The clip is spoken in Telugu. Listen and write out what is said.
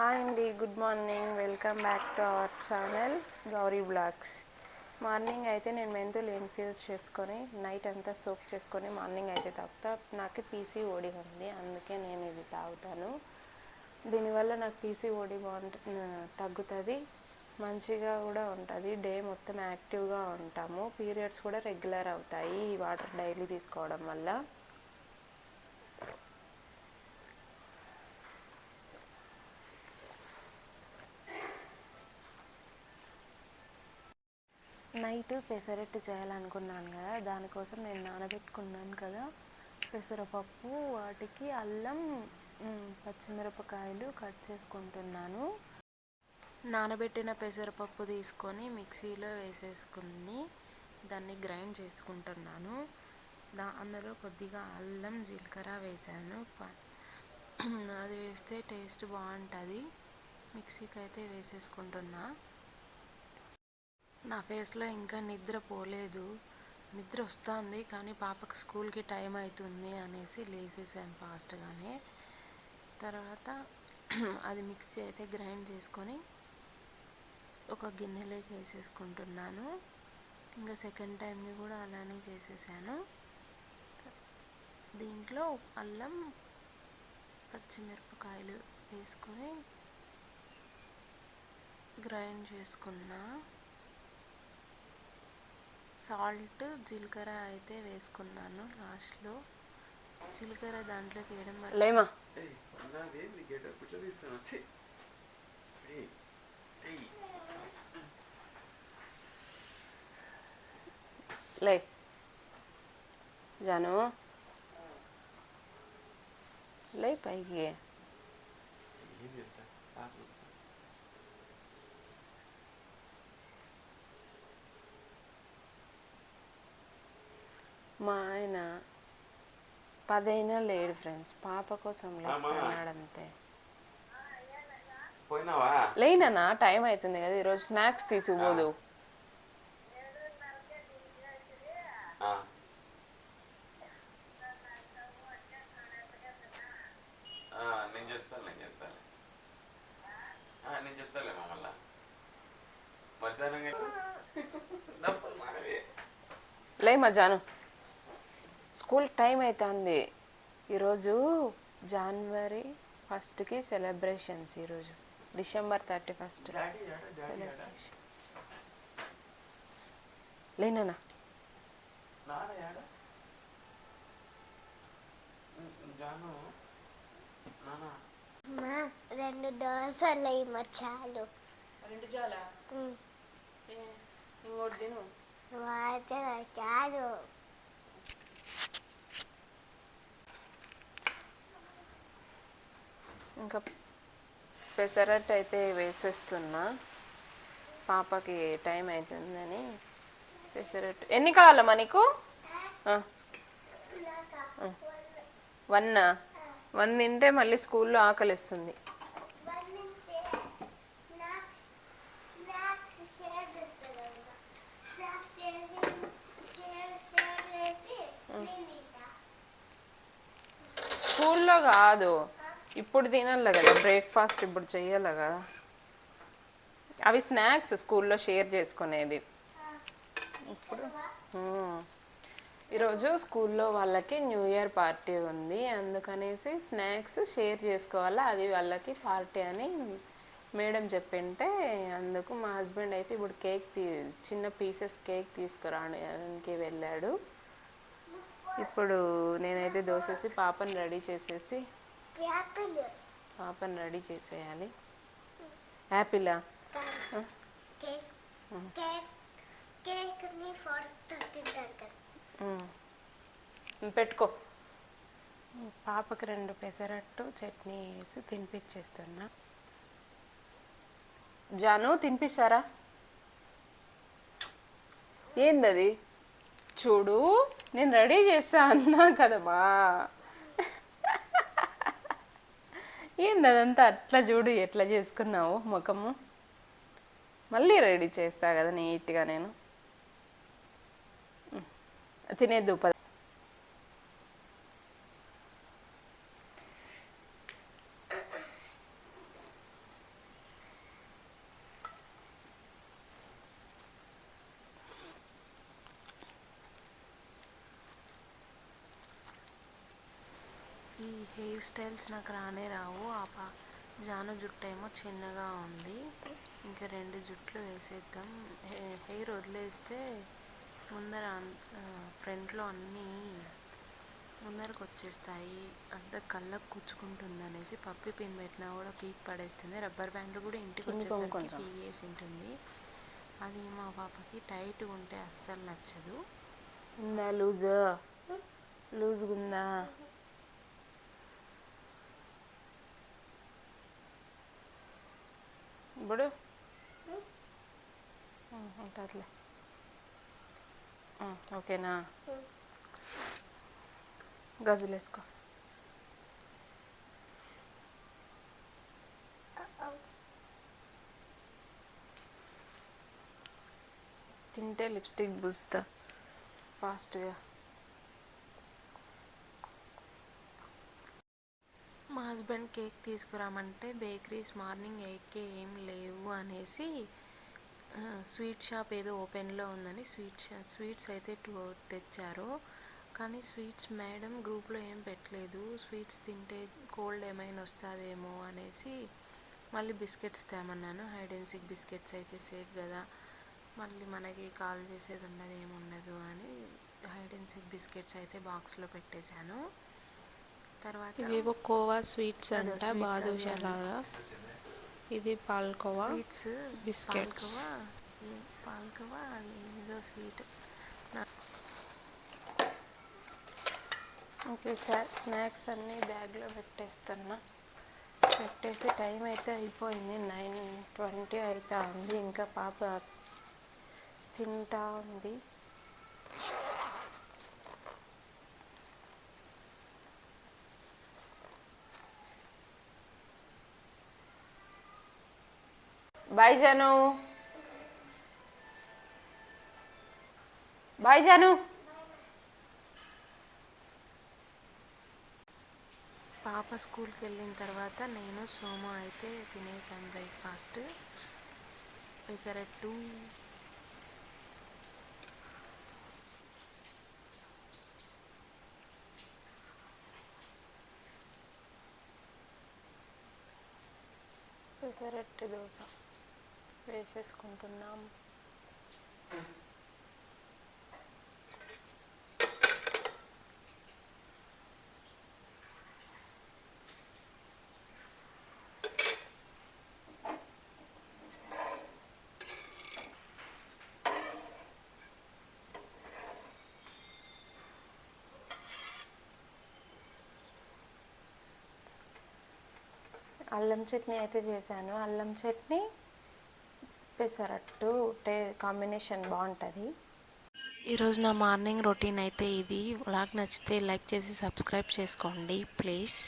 హాయ్ అండి good morning. Welcome back to our channel Gauri blogs. Morning అయితే నేను మెంతులు ఇన్ఫ్యూజ్ చేసుకొని నైట్ అంతా సోప్ చేసుకొని మార్నింగ్ అయితే తాగుతా. నాకు పీసీ ఓడి ఉంది అందుకే నేను ఇది తాగుతాను. దీనివల్ల నాకు పీసీ ఓడి బాగుంట తగ్గుతుంది మంచిగా కూడా ఉంటుంది. డే మొత్తం యాక్టివ్గా ఉంటాము. పీరియడ్స్ కూడా రెగ్యులర్ అవుతాయి ఈ వాటర్ డైలీ తీసుకోవడం వల్ల. నైట్ పెసరట్టు చేయాలనుకున్నాను కదా దానికోసం నేను నానబెట్టుకున్నాను కదా పెసరపప్పు. వాటికి అల్లం పచ్చిమిరపకాయలు కట్ చేసుకుంటున్నాను. నానబెట్టిన పెసరపప్పు తీసుకొని మిక్సీలో వేసేసుకుని దాన్ని గ్రైండ్ చేసుకుంటున్నాను. దా అందులో కొద్దిగా అల్లం జీలకర్ర వేసాను. అది వేస్తే టేస్ట్ బాగుంటుంది. మిక్సీకి అయితే వేసేసుకుంటున్నా. నా ఫేస్లో ఇంకా నిద్ర పోలేదు. నిద్ర వస్తుంది కానీ పాపకు స్కూల్కి టైం అవుతుంది అనేసి లేసేసాను ఫాస్ట్గానే. తర్వాత అది మిక్సీ అయితే గ్రైండ్ చేసుకొని ఒక గిన్నెలోకి వేసేసుకుంటున్నాను. ఇంకా సెకండ్ టైంని కూడా అలానే చేసేసాను. దీంట్లో అల్లం పచ్చిమిరపకాయలు వేసుకొని గ్రైండ్ చేసుకున్నా. సాల్ట్ జీలకర్ర అయితే వేసుకున్నాను లాస్ట్లో. జీలకర్ర దాంట్లోకి వేయడం వల్ల లేమా. లే. జాను. లే పైకి ఏం చేస్తా ఆ చూస్తా మా ఆయన పదైనా లేడు ఫ్రెండ్స్. పాప కోసం లేస్తున్నాడు అంతే పోయినావా? లేనన్నా టైం అవుతుంది కదా ఈరోజు స్నాక్స్ తీసుకుపోదు. నేను చెప్తాను నేను చెప్తాను. నేను చెప్తాలే మధ్యాహ్నం లే మా జాను స్కూల్ టైం అవుతుంది ఈరోజు జనవరి ఫస్ట్కి సెలబ్రేషన్స్ ఈరోజు. December thirty first. సెలబ్రేషన్స్. లేనా రెండు దోశలు ఏమో చాలు. రెండు చాలా? ఇంకోటి తిను. చాలు. ఇంకా పెసరట్టు అయితే వేసేస్తున్నా. పాపకి టైం అవుతుందని పెసరట్టు. ఎన్ని కావాలమ్మా నీకు. వన్ వన్ తింటే మళ్ళీ స్కూల్లో ఆకలిస్తుంది. స్కూల్లో కాదు. ఇప్పుడు తినాలి కదా బ్రేక్ఫాస్ట్ ఇప్పుడు చెయ్యాలి కదా. అవి స్నాక్స్ స్కూల్లో షేర్ చేసుకునేది. ఇప్పుడు ఈరోజు స్కూల్లో వాళ్ళకి న్యూ ఇయర్ పార్టీ ఉంది అందుకనేసి స్నాక్స్ షేర్ చేసుకోవాలా అది వాళ్ళకి పార్టీ అని మేడం చెప్పింటే అందుకు మా హస్బెండ్ అయితే ఇప్పుడు కేక్ తీ చిన్న పీసెస్ కేక్ తీసుకురావడానికి వెళ్ళాడు. ఇప్పుడు నేనైతే దోసేసి పాపని రెడీ చేసేసి పాపని రెడీ చేసేయాలి. యాపిలా. పెట్టుకో. పాపకి రెండు పెసరట్టు చట్నీ వేసి తినిపించేస్తున్నా జాను తినిపిస్తారా? ఏందది? చూడు నేను రెడీ చేస్తా అన్నా కదమ్మా. ఏంది అదంతా అట్లా చూడు ఎట్లా చేసుకున్నావు ముఖము? మళ్ళీ రెడీ చేస్తా కదా నీట్గా నేను. తినేద్దు పద. స్టైల్స్ నాకు రానే రావు. ఆ పా జాను జుట్టు ఏమో చిన్నగా ఉంది. ఇంకా రెండు జుట్లు వేసేద్దాం. హెయిర్ వదిలేస్తే ముందర ఫ్రంట్లో అన్నీ ముందరకు వచ్చేస్తాయి అంత కళ్ళకు కూర్చుకుంటుంది అనేసి పప్పి పిన్ పెట్టినా కూడా పీక్ పడేస్తుంది. రబ్బర్ బ్యాండ్లు కూడా ఇంటికి. వచ్చేసరికి పీకేసి ఉంటుంది అది మా పాపకి టైట్గా ఉంటే అస్సలు నచ్చదు. ఉందా? లూజ్? లూజ్గా ఉందా ఇప్పుడు? ఉంటుందిలే. ఓకేనా? గజులు వేసుకో తింటే లిప్స్టిక్ పూస్తా ఫాస్ట్గా. మా కేక్ తీసుకురామంటే బేకరీస్ మార్నింగ్ ఎయిట్కే ఏం లేవు అనేసి స్వీట్ షాప్ ఏదో ఓపెన్లో ఉందని స్వీట్ షా స్వీట్స్ అయితే టూ తెచ్చారు. కానీ స్వీట్స్ మేడం గ్రూప్లో ఏం పెట్టలేదు. స్వీట్స్ తింటే కోల్డ్ ఏమైనా వస్తుందేమో అనేసి మళ్ళీ బిస్కెట్స్ తేమన్నాను. హైడ్ అండ్ సిక్ బిస్కెట్స్ అయితే సేఫ్ కదా. మళ్ళీ మనకి కాల్ చేసేది ఉండదు ఏముండదు అని హైడ్ అండ్ సిక్ బిస్కెట్స్ అయితే బాక్స్లో పెట్టేశాను. తర్వాత ఇవేవో కోవా స్వీట్స్ అంట బాదుషా లాగా ఇది పాల్కోవా? Sweets biscuits. పాల్కోవా అవి ఏదో స్వీట్. ఓకే స్నాక్స్ అన్నీ బ్యాగ్లో పెట్టేస్తున్నా. పెట్టేసి టైం అయితే అయిపోయింది నైన్ ట్వంటీ అయితే ఉంది ఇంకా పాప తింటా ఉంది. బాయ్ జాను. బాయ్ జాను. పాప స్కూల్కి వెళ్ళిన తర్వాత నేను సోము అయితే తినేసాం బ్రేక్ఫాస్ట్. పెసరట్టు. పెసరట్టు దోశ. వేసేసుకుంటున్నాం అల్లం చట్నీ అయితే చేశాను. అల్లం చట్నీ పెసరట్టు టే కాంబినేషన్ బాగుంటుంది. ఈరోజు నా మార్నింగ్ రొటీన్ అయితే ఇది. వ్లాగ్ నచ్చితే లైక్ చేసి సబ్స్క్రైబ్ చేసుకోండి ప్లీజ్.